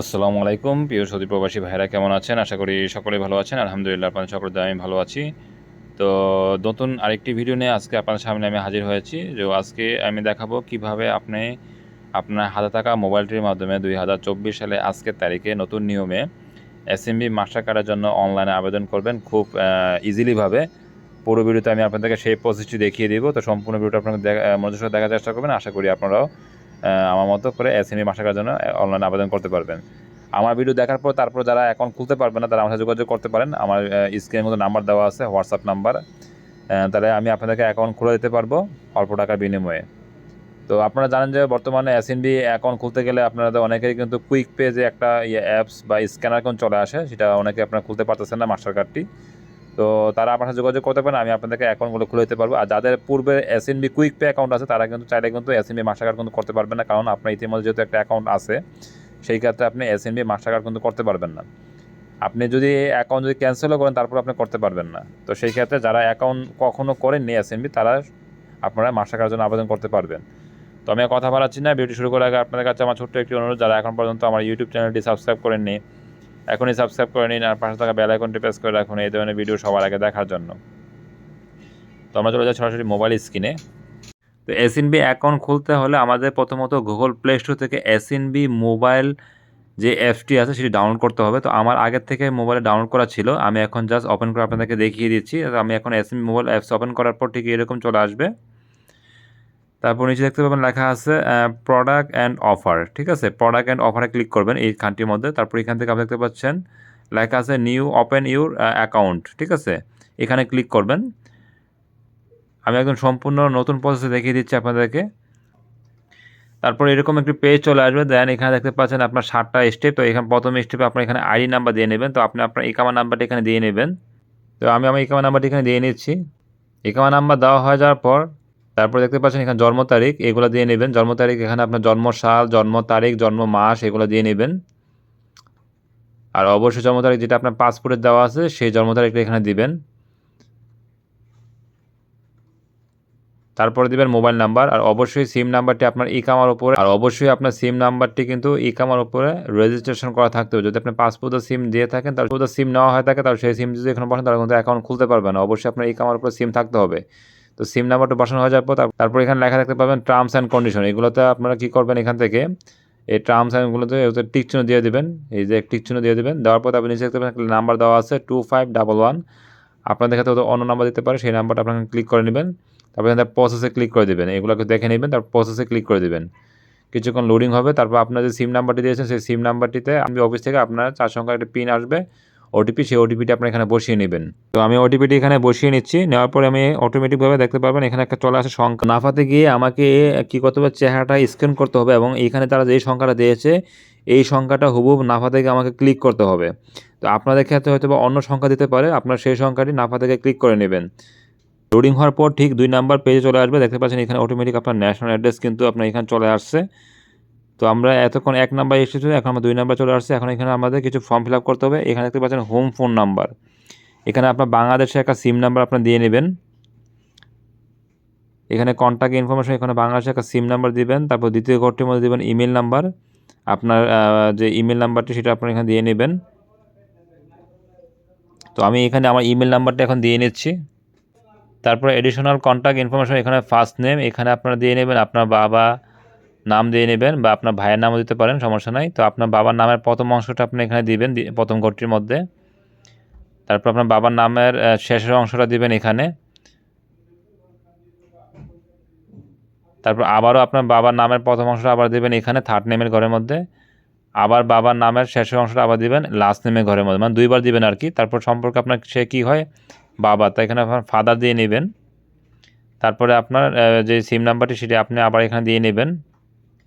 আসসালামু আলাইকুম, প্রিয় সৌদি প্রবাসী ভাইরা কেমন আছেন? আশা করি সকলেই ভালো আছেন। আলহামদুলিল্লাহ, আপনাদের সকলের আমি ভালো আছি। তো নতুন আরেকটি ভিডিও নিয়ে আজকে আপনাদের সামনে আমি হাজির হয়েছি। যে আজকে আমি দেখাবো কীভাবে আপনি আপনার হাতে থাকা মোবাইলটির মাধ্যমে দুই হাজার চব্বিশ সালে আজকের তারিখে নতুন নিয়মে এসএমবি মাস্টার কার্ডের জন্য অনলাইনে আবেদন করবেন। খুব ইজিলিভাবে পুরো ভিডিওতে আমি আপনাদেরকে সেই প্রসেসটি দেখিয়ে দিব। তো সম্পূর্ণ ভিডিওটা আপনাদের মনোযোগ দেখার চেষ্টা করবেন। আশা করি আপনারাও আমার মতো করে এসএমই মাসা করার জন্য অনলাইনে আবেদন করতে পারবেন। আমার ভিডিও দেখার পর তারপর যারা অ্যাকাউন্ট খুলতে পারবে না, তারা আমার সাথে যোগাযোগ করতে পারেন। আমার স্ক্রিনের মধ্যে নাম্বার দেওয়া আছে হোয়াটসঅ্যাপ নাম্বার তাহলে আমি আপনাদেরকে অ্যাকাউন্ট খুলে দিতে পারব অল্প টাকার বিনিময়ে। তো আপনারা জানেন যে বর্তমানে এসএনবি অ্যাকাউন্ট খুলতে গেলে আপনারা অনেকেই কিন্তু কুইক পে যে একটা ইয়ে অ্যাপস বা স্ক্যানার কোন চলে আসে, সেটা অনেকে আপনারা খুলতে পারতেছেন না মাস্টার কার্ডটি তো তারা আপনার সাথে যোগাযোগ করতে পারেন আমি আপনাদেরকে অ্যাকাউন্টগুলো খুলে দিতে পারব। আর যাদের পূর্বে এসএনবি কুইক পে অ্যাকাউন্ট আছে, তারা কিন্তু চাইলে কিন্তু এসএনবি মাস্টার কার্ড কিন্তু করতে পারবেন না, কারণ আপনার ইতিমধ্যে যেহেতু একটা অ্যাকাউন্ট আছে, সেই ক্ষেত্রে আপনি এসএনবি মাস্টার কার্ড কিন্তু করতে পারবেন না। আপনি যদি অ্যাকাউন্ট যদি ক্যান্সেলও করেন, তারপর আপনি করতে পারবেন না। তো সেই ক্ষেত্রে যারা অ্যাকাউন্ট কখনো করেননি এসএনবি তারা আপনারা মাস্টার কার্ডের জন্য আবেদন করতে পারবেন। তো আমি কথা বাড়াচ্ছি না, ভিডিও শুরু করার আগে আপনাদের কাছে আমার ছোট্ট একটি অনুরোধ, যারা এখন পর্যন্ত আমার ইউটিউব চ্যানেলটি সাবস্ক্রাইব করেননি এখনই সাবস্ক্রাইব করে নিন আর পাশে থাকা বেল আইকনটি প্রেস করে রাখুন। এই ধরনের ভিডিও সবার আগে দেখার জন্য। তো আমরা চলে যাই সরাসরি মোবাইল স্ক্রিনে তো এসএনবি অ্যাকাউন্ট খুলতে হলে আমাদের প্রথমত গুগল প্লে স্টোর থেকে এসএনবি মোবাইল যে অ্যাপসটি আছে সেটি ডাউনলোড করতে হবে। তো আমার আগের থেকে মোবাইলে ডাউনলোড করা ছিল। আমি এখন জাস্ট ওপেন করে আপনাদেরকে দেখিয়ে দিচ্ছি। আমি এখন এসএনবি মোবাইল অ্যাপস ওপেন করার পর ঠিক এরকম চলে আসবে। তারপর নিচে দেখতে পাবেন লেখা আছে প্রোডাক্ট অ্যান্ড অফার ঠিক আছে? প্রোডাক্ট অ্যান্ড অফারে ক্লিক করবেন এই খানটির মধ্যে। তারপর এখান থেকে আপনি দেখতে পাচ্ছেন, লেখা আছে নিউ ওপেন ইউর অ্যাকাউন্ট ঠিক আছে? এখানে ক্লিক করবেন। আমি একদম সম্পূর্ণ নতুন প্রসেসে দেখিয়ে দিচ্ছি আপনাদেরকে। তারপর এরকম একটি পেজ চলে আসবে দেন এখানে দেখতে পাচ্ছেন আপনার সাতটা স্টেপ তো এখানে, প্রথম স্টেপে আপনার এখানে আইডি নাম্বার দিয়ে নেবেন, তো আপনি আপনার ইকামা নাম্বারটি এখানে দিয়ে নেবেন। তো আমি আমার ইকামা নাম্বারটি এখানে দিয়ে নিচ্ছি। ইকামা নাম্বার দেওয়া হয়ে যাওয়ার পর তারপর দেখতে পাচ্ছেন এখানে জন্ম তারিখ, এগুলো দিয়ে নেবেন। জন্ম তারিখ, এখানে আপনার জন্ম সাল জন্ম তারিখ, জন্ম মাস, এগুলো দিয়ে নেবেন। আর অবশ্যই জন্ম তারিখ যেটা আপনার পাসপোর্টে দেওয়া আছে, সেই জন্ম তারিখটা এখানে দিবেন। তারপরে দিবেন মোবাইল নাম্বার আর অবশ্যই সিম নাম্বারটি আপনার ইকামার উপরে। আর অবশ্যই আপনার সিম নাম্বারটি কিন্তু ইকামার উপরে রেজিস্ট্রেশন করা থাকতে হবে। যদি আপনি পাসপোর্ট সিম দিয়ে থাকেন, তার সিম নেওয়া হয়ে থাকে, তাহলে সেই সিম যদি এখানে বসেন, তাহলে কিন্তু অ্যাকাউন্ট খুলতে পারবেন অবশ্যই আপনার ইকামার উপরে সিম থাকতে হবে। তো সিম নাম্বারটা বসানো হয়ে যাওয়ার পর তারপর এখানে লেখা থাকতে পাবেন টার্মস অ্যান্ড কন্ডিশন এগুলোতে আপনারা কী করবেন এখান থেকে, এই টার্মস অ্যান্ডগুলোতে ওতে চিহ্ন দিয়ে দেবেন, এই যে চিহ্ন দিয়ে দেবেন। দেওয়ার পর আপনি নিচে দেখতে পাবেন নাম্বার দেওয়া আছে টু ফাইভ ডাবল ওয়ান আপনাদের ক্ষেত্রে হয়তো অন্য নাম্বার দিতে পারে, সেই নাম্বারটা আপনাকে ক্লিক করে নেবেন। তারপর এখানে প্রসেসে ক্লিক করে দেবেন, এগুলোকে দেখে নেবেন, তারপর প্রসেসে ক্লিক করে দেবেন। কিছুক্ষণ লোডিং হবে, তারপর আপনার যে সিম নাম্বারটি দিয়েছেন, সেই সিম নাম্বারটিতে আমি অফিস থেকে আপনার চার সংখ্যার একটা পিন আসবে। ওটিপি সেই ওটিপিটি আপনি এখানে বসিয়ে নেবেন। তো আমি ওটিপিটি এখানে বসিয়ে নিচ্ছি। নেওয়ার পরে আমি অটোমেটিকভাবে দেখতে পারবেন এখানে একটা চলে আসে সংখ্যা। নাফাতে গিয়ে আমাকে কী করতে হবে? চেহারাটা স্ক্যান করতে হবে এবং এইখানে তারা যেই সংখ্যাটা দিয়েছে, এই সংখ্যাটা হুবহুব নাফা থেকে আমাকে ক্লিক করতে হবে। তো আপনাদের ক্ষেত্রে হয়তো বা অন্য সংখ্যা দিতে পারে। আপনার সেই সংখ্যাটি নাফা থেকে ক্লিক করে নেবেন। লোডিং হওয়ার পর ঠিক দুই নাম্বার পেজে চলে আসবে। দেখতে পাচ্ছেন এখানে অটোমেটিক আপনার ন্যাশনাল অ্যাড্রেস কিন্তু আপনার এখানে চলে আসছে। তো আমরা এতক্ষণ এক নাম্বার এসেছিল, এখন আমরা দুই নাম্বার চলে আসছে। এখন এখানে আমাদের কিছু ফর্ম ফিল আপ করতে হবে। এখানে দেখতে পাচ্ছেন হোম ফোন নাম্বার এখানে আপনার বাংলাদেশে একটা সিম নাম্বার আপনার দিয়ে নেবেন। এখানে কন্ট্যাক্ট ইনফরমেশন এখানে বাংলাদেশে একটা সিম নাম্বার দিবেন। তারপর দ্বিতীয় ঘরটির মধ্যে দেবেন ইমেল নাম্বার আপনার যে ইমেল নাম্বারটি সেটা আপনার এখানে দিয়ে নেবেন। তো আমি এখানে আমার ইমেল নাম্বারটা এখন দিয়ে নিচ্ছি। তারপর এডিশনাল কন্ট্যাক্ট ইনফরমেশন এখানে ফার্স্ট নেম এখানে আপনারা দিয়ে নেবেন। আপনার বাবা নাম দিয়ে নেবেন বা আপনার ভাইয়ের নামও দিতে পারেন, সমস্যা নাই। তো আপনার বাবার নামের প্রথম অংশটা আপনি এখানে দিবেন প্রথম ঘরটির মধ্যে। তারপর আপনার বাবার নামের শেষের অংশটা দিবেন এখানে। তারপর আবারও আপনার বাবার নামের প্রথম অংশটা আবার দিবেন এখানে থার্ড নেমের ঘরের মধ্যে। আবার বাবার নামের শেষের অংশটা আবার দিবেন লাস্ট নেমের ঘরের মধ্যে। মানে দুইবার দিবেন আর কি। তারপর সম্পর্কে আপনার সে কী হয়? বাবা। তো এখানে আপনার ফাদার দিয়ে নেবেন। তারপরে আপনার যে সিম নাম্বারটি সেটি আপনি আবার এখানে দিয়ে নেবেন।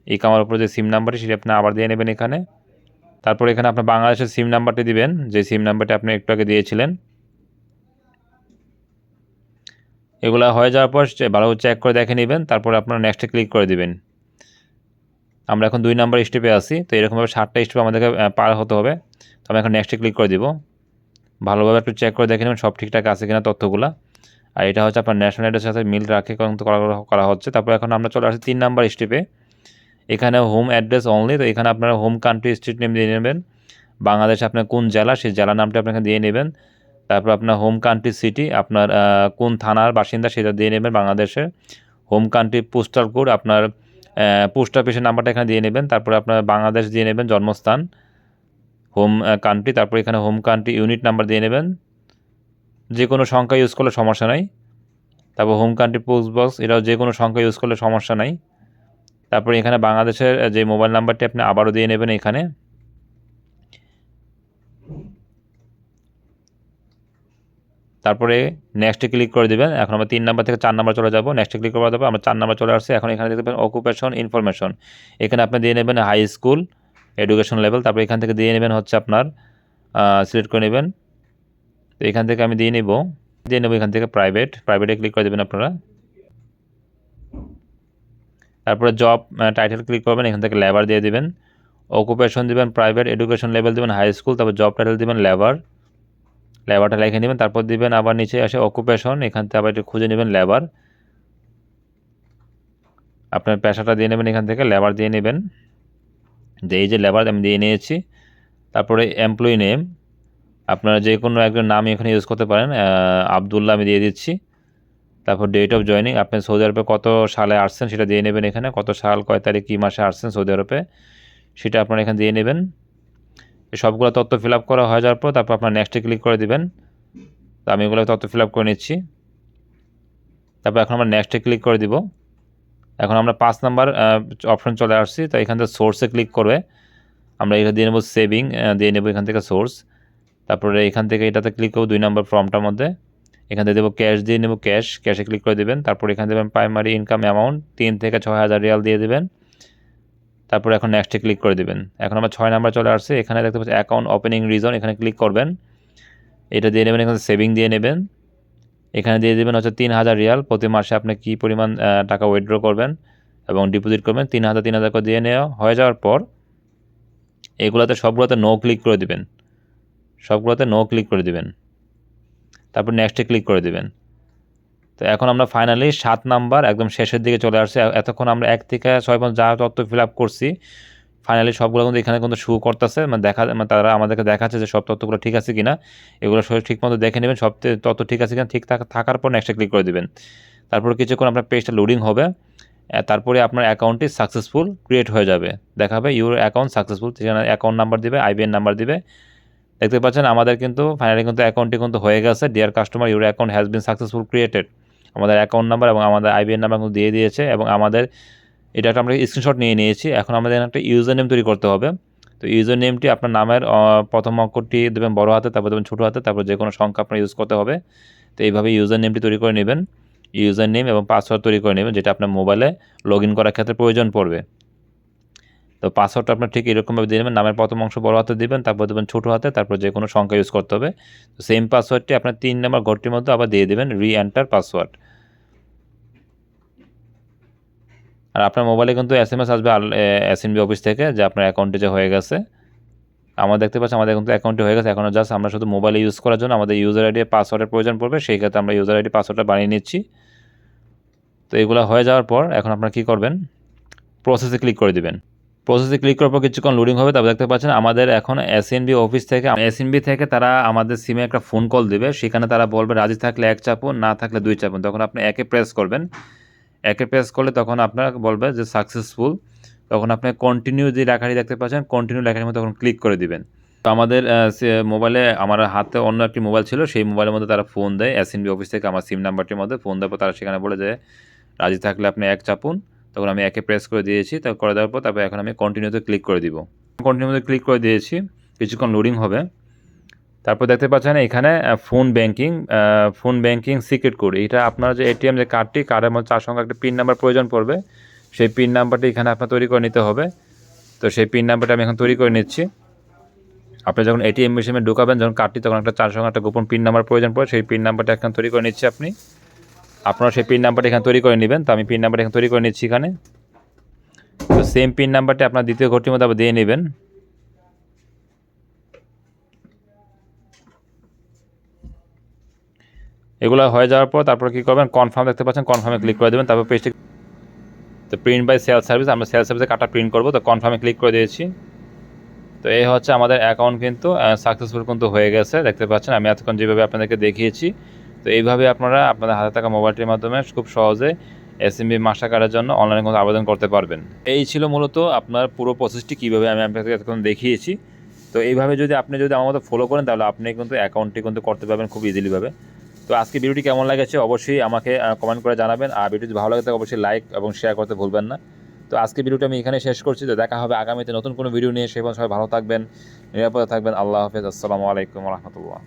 এই কামার উপরে যে সিম নাম্বারটি সেটি আপনি আবার দিয়ে নেবেন এখানে। তারপর এখানে আপনার বাংলাদেশের সিম নাম্বারটি দিবেন। যে সিম নাম্বারটি আপনি একটু আগে দিয়েছিলেন। এগুলো হয়ে যাওয়ার পর ভালো চেক করে দেখে নেবেন, তারপর আপনার নেক্সটে ক্লিক করে দিবেন। আমরা এখন দুই নাম্বার স্টেপে আছি, তো এরকমভাবে সাতটা স্টেপ আমাদেরকে পার হতে হবে। তো আমি এখন নেক্সটে ক্লিক করে দিব। ভালোভাবে একটু চেক করে দেখে নেবেন সব ঠিকঠাক আছে কিনা তথ্যগুলো। আর এটা হচ্ছে আপনার ন্যাশনাল আইডের সাথে মিল রাখে করা হচ্ছে। তারপর এখন আমরা চলে আসি তিন নাম্বার স্টেপে এখানে হোম অ্যাড্রেস অনলি তো এখানে আপনারা হোম কান্ট্রি স্ট্রিট নেম দিয়ে নেবেন। বাংলাদেশ আপনার কোন জেলা, সেই জেলা নামটা আপনাকে দিয়ে নেবেন। তারপর আপনার হোম কান্ট্রি সিটি আপনার কোন থানার বাসিন্দা সেটা দিয়ে নেবেন বাংলাদেশের হোম কান্ট্রি পোস্টাল কোড আপনার পোস্ট অফিসের নাম্বারটা এখানে দিয়ে নেবেন। তারপরে আপনার বাংলাদেশ দিয়ে নেবেন জন্মস্থান। হোম কান্ট্রি তারপর এখানে হোম কান্ট্রি ইউনিট নাম্বার দিয়ে নেবেন। যে কোনো সংখ্যা ইউজ করলে সমস্যা নাই। তারপর হোম কান্ট্রি পোস্ট বক্স এটাও যে কোনো সংখ্যা ইউজ করলে সমস্যা নাই। তারপরে এখানে বাংলাদেশের যে মোবাইল নাম্বারটি আপনি আবারও দিয়ে নেবেন এখানে। তারপরে নেক্সটে ক্লিক করে দেবেন। এখন আমরা তিন নাম্বার থেকে চার নাম্বার চলে যাব। নেক্সটে ক্লিক করে দেবো আমরা চার নাম্বার চলে আসছে। এখন এখানে দেখতে পাবেন অকুপেশন ইনফরমেশন এখানে আপনি দিয়ে নেবেন হাই স্কুল এডুকেশন লেভেল তারপরে এখান থেকে দিয়ে নেবেন হচ্ছে আপনার সিলেক্ট করে নেবেন। তো এখান থেকে আমি দিয়ে নেব। দিয়ে নেব এখান থেকে প্রাইভেট প্রাইভেটে ক্লিক করে দেবেন আপনারা। তারপরে জব টাইটেল ক্লিক করবেন, এখান থেকে লেবার দিয়ে দিবেন। অকুপেশন দিবেন প্রাইভেট এডুকেশন লেভেল দিবেন হাই স্কুল তারপর জব টাইটেল দিবেন লেবার লেবারটা লিখে নেবেন, তারপর দিবেন আবার নিচে আসে অকুপেশন এখান থেকে আবার একটু খুঁজে নেবেন লেবার আপনার পেশাটা দিয়ে নেবেন, এখান থেকে লেবার দিয়ে নেবেন। যে এই যে লেবার আমি দিয়ে নিয়েছি। তারপরে এমপ্লয়ি নেম আপনারা যে কোনো একজন নাম এখানে ইউজ করতে পারেন আবদুল্লাহ আমি দিয়ে দিচ্ছি। তারপর ডেট অফ জয়নিং আপনি সৌদি আরবে কত সালে আসছেন সেটা দিয়ে নেবেন এখানে, কত সাল, কয় তারিখ, কী মাসে আসছেন সৌদি আরবে সেটা আপনারা এখানে দিয়ে নেবেন। সবগুলো তথ্য ফিল আপ করা হয়ে যাওয়ার পর তারপর আপনার নেক্সটে ক্লিক করে দেবেন। তো আমি এগুলো তথ্য ফিল আপ করে নিচ্ছি। তারপর এখন আমরা নেক্সটে ক্লিক করে দিব। এখন আমরা পাঁচ নাম্বার অপশন চলে আসছি, তো এখান থেকে সোর্সে ক্লিক করবে। আমরা এটা দিয়ে নেব সেভিং দিয়ে নেব এখান থেকে সোর্স তারপরে এখান থেকে এটাতে ক্লিক করব দুই নম্বর ফর্মটার মধ্যে। এখান দেবো ক্যাশ দিয়ে নেব ক্যাশ ক্যাশে ক্লিক করে দেবেন। তারপর এখানে দেবেন প্রাইমারি ইনকাম অ্যামাউন্ট তিন থেকে ছয় হাজার রিয়াল দিয়ে দেবেন। তারপর এখন নেক্সটে ক্লিক করে দেবেন। এখন আমার ছয় নাম্বার চলে আসছে। এখানে দেখতে পাচ্ছি অ্যাকাউন্ট ওপেনিং রিজন এখানে ক্লিক করবেন। এটা দিয়ে নেবেন, এখানে সেভিং দিয়ে নেবেন। এখানে দিয়ে দেবেন হচ্ছে তিন হাজার রিয়াল। প্রতি মাসে আপনি কী পরিমাণ টাকা উইথড্র করবেন এবং ডিপোজিট করবেন, তিন হাজার তিন হাজার করে দিয়ে নেওয়া হয়ে যাওয়ার পর এগুলোতে সবগুলোতে নো ক্লিক করে দেবেন। সবগুলোতে নো ক্লিক করে দিবেন। তারপর নেক্সটে ক্লিক করে দেবেন। তো এখন আমরা ফাইনালি সাত নাম্বার একদম শেষের দিকে চলে আসছে। এতক্ষণ আমরা এক থেকে ছয় পর্যন্ত যা তথ্য ফিল আপ করছি ফাইনালি সবগুলো কিন্তু এখানে কিন্তু শু করতেছে। মানে দেখা মানে তারা আমাদেরকে দেখাচ্ছে যে সব তথ্যগুলো ঠিক আছে কিনা। এগুলো সব ঠিক মতো দেখে নেবেন। সব তথ্য ঠিক আছে কিনা, ঠিক থাকা- থাকার পর নেক্সটে ক্লিক করে দেবেন। তারপর কিছুক্ষণ আপনার পেজটা লোডিং হবে। তারপরে আপনার অ্যাকাউন্টটি সাকসেসফুল ক্রিয়েট হয়ে যাবে। দেখাবে ইউর অ্যাকাউন্ট সাকসেসফুল সেখানে অ্যাকাউন্ট নাম্বার দিবে আইবিএন নাম্বার দিবে। দেখতে পাচ্ছেন, আমাদের কিন্তু ফাইনালি কিন্তু অ্যাকাউন্টটি কিন্তু হয়ে গেছে। Dear customer your account has been successful created আমাদের অ্যাকাউন্ট নাম্বার এবং আমাদের আইবিএন নাম্বার কিন্তু দিয়ে দিয়েছে এবং আমাদের এটা একটা আমরা স্ক্রিনশট নিয়ে নিয়েছি। এখন আমাদের একটা ইউজার নেম তৈরি করতে হবে। তো ইউজার নেমটি আপনার নামের প্রথম অক্ষরটি দেবেন বড় হাতে, তারপর দেবেন ছোটো হাতে, তারপর যে কোনো সংখ্যা আপনার ইউজ করতে হবে। তো এইভাবে ইউজার নেমটি তৈরি করে নেবেন। ইউজার নেম এবং পাসওয়ার্ড তৈরি করে নেবেন, যেটা আপনার মোবাইলে লগ ইন করার ক্ষেত্রে প্রয়োজন পড়বে। তো পাসওয়ার্ডটা আপনার ঠিক এরকমভাবে দিয়ে নেবেন নামের প্রথম অংশ বড় হাতে দিবেন, তারপর দেবেন ছোটো হাতে, তারপর যে কোনো সংখ্যা ইউজ করতে হবে। তো সেম পাসওয়ার্ডটি আপনার তিন নম্বর ঘরটির মধ্যে আবার দিয়ে দেবেন রি এন্টার পাসওয়ার্ড আর আপনার মোবাইলে কিন্তু এস এম এস আসবে এস এন বি অফিস থেকে, যে আপনার অ্যাকাউন্টে যে হয়ে গেছে। আমরা দেখতে পাচ্ছি আমাদের কিন্তু অ্যাকাউন্টে হয়ে গেছে এখন জাস্ট আমরা শুধু মোবাইলে ইউজ করার জন্য আমাদের ইউজার আইডি পাসওয়ার্ডের প্রয়োজন পড়বে, সেই ক্ষেত্রে আমরা ইউজার আইডি পাসওয়ার্ডটা বানিয়ে নিচ্ছি। তো এগুলো হয়ে যাওয়ার পর এখন আপনারা কী করবেন? প্রসেসে ক্লিক করে দিবেন। প্রসেসে ক্লিক করার পর কিছুক্ষণ লোডিং হবে, তারপর দেখতে পাচ্ছেন আমাদের এখন এসএনবি অফিস থেকে এসএনবি থেকে তারা আমাদের সিমে একটা ফোন কল দিবে। সেখানে তারা বলবে, রাজি থাকলে এক চাপুন, না থাকলে দুই চাপুন। তখন আপনি একে প্রেস করবেন। একে প্রেস করলে তখন আপনার বলবে যে সাকসেসফুল তখন আপনি কন্টিনিউ যে লেখাটি দেখতে পাচ্ছেন কন্টিনিউ লেখাটির মধ্যে তখন ক্লিক করে দিবেন। তো আমাদের মোবাইলে আমার হাতে অন্য একটি মোবাইল ছিল, সেই মোবাইলের মধ্যে তারা ফোন দেয়। এসএনবি অফিস থেকে আমার সিম নাম্বারটির মধ্যে ফোন দেওয়ার পর তারা সেখানে বলে যে, রাজি থাকলে আপনি এক চাপুন। তখন আমি একে প্রেস করে দিয়েছি, তো করে দেওয়ার পর তারপর এখন আমি কন্টিনিউতে ক্লিক করে দিব। কন্টিনিউতে ক্লিক করে দিয়েছি, কিছুক্ষণ লোডিং হবে। তারপর দেখতে পাচ্ছেন এখানে phone banking phone banking secret code এটা আপনার যে এটিএম যে কার্ডটি কার্ডের মধ্যে চার সঙ্গে একটা পিন নাম্বার প্রয়োজন পড়বে। সেই পিন নাম্বারটি এখানে আপনার তৈরি করে নিতে হবে। তো সেই পিন নাম্বারটা আমি এখন তৈরি করে নিচ্ছি। আপনি যখন এটিএম মেশিনে ঢোকাবেন, যখন কার্ডটি তখন একটা চার সঙ্গে একটা গোপন পিন নাম্বার প্রয়োজন পড়ে, সেই পিন নাম্বারটা এখন তৈরি করে নিচ্ছি আপনি। আপনারা সেই পিন নাম্বারটা এখানে তৈরি করে নেবেন। তো আমি পিন নাম্বারটা এখানে তৈরি করে নিচ্ছি এখানে। তো সেম পিন নাম্বারটি আপনার দ্বিতীয় ঘরটির মধ্যে আবার দিয়ে নেবেন। এগুলো হয়ে যাওয়ার পর তারপর কী করবেন? কনফার্ম দেখতে পাচ্ছেন কনফার্মে ক্লিক করে দেবেন। তারপর পেজটি তো প্রিন্ট বাই সেল সার্ভিস আমরা সেল সার্ভিসে কার্ডটা প্রিন্ট করব। তো কনফার্মে ক্লিক করে দিয়েছি। তো এই হচ্ছে আমাদের অ্যাকাউন্ট কিন্তু সাকসেসফুল কিন্তু হয়ে গেছে। দেখতে পাচ্ছেন, আমি এতক্ষণ যেভাবে আপনাদেরকে দেখিয়েছি তো এইভাবে আপনারা আপনাদের হাতে থাকা মোবাইলটির মাধ্যমে খুব সহজে এসএমবি মাস্টার কার্ডের জন্য অনলাইনে কোনো আবেদন করতে পারবেন। এই ছিল মূলত আপনার পুরো প্রসেসটি কীভাবে আমি আপনাকে এতক্ষণ দেখিয়েছি। তো এইভাবে যদি আপনি যদি আমার মতো ফলো করেন, তাহলে আপনি কিন্তু অ্যাকাউন্টটি কিন্তু করতে পারবেন খুব ইজিলিভাবে তো আজকে ভিডিওটি কেমন লাগেছে অবশ্যই আমাকে কমেন্ট করে জানাবেন। আর ভিডিওটি ভালো লাগে থাকে অবশ্যই লাইক এবং শেয়ার করতে ভুলবেন না। তো আজকে ভিডিওটি আমি এখানে শেষ করছি। তো দেখা হবে আগামীতে নতুন কোনো ভিডিও নিয়ে। সেই সবাই ভালো থাকবেন, নিরাপদে থাকবেন। আল্লাহ হাফেজ। আসসালামু আলাইকুম রহমতুল্লাহ।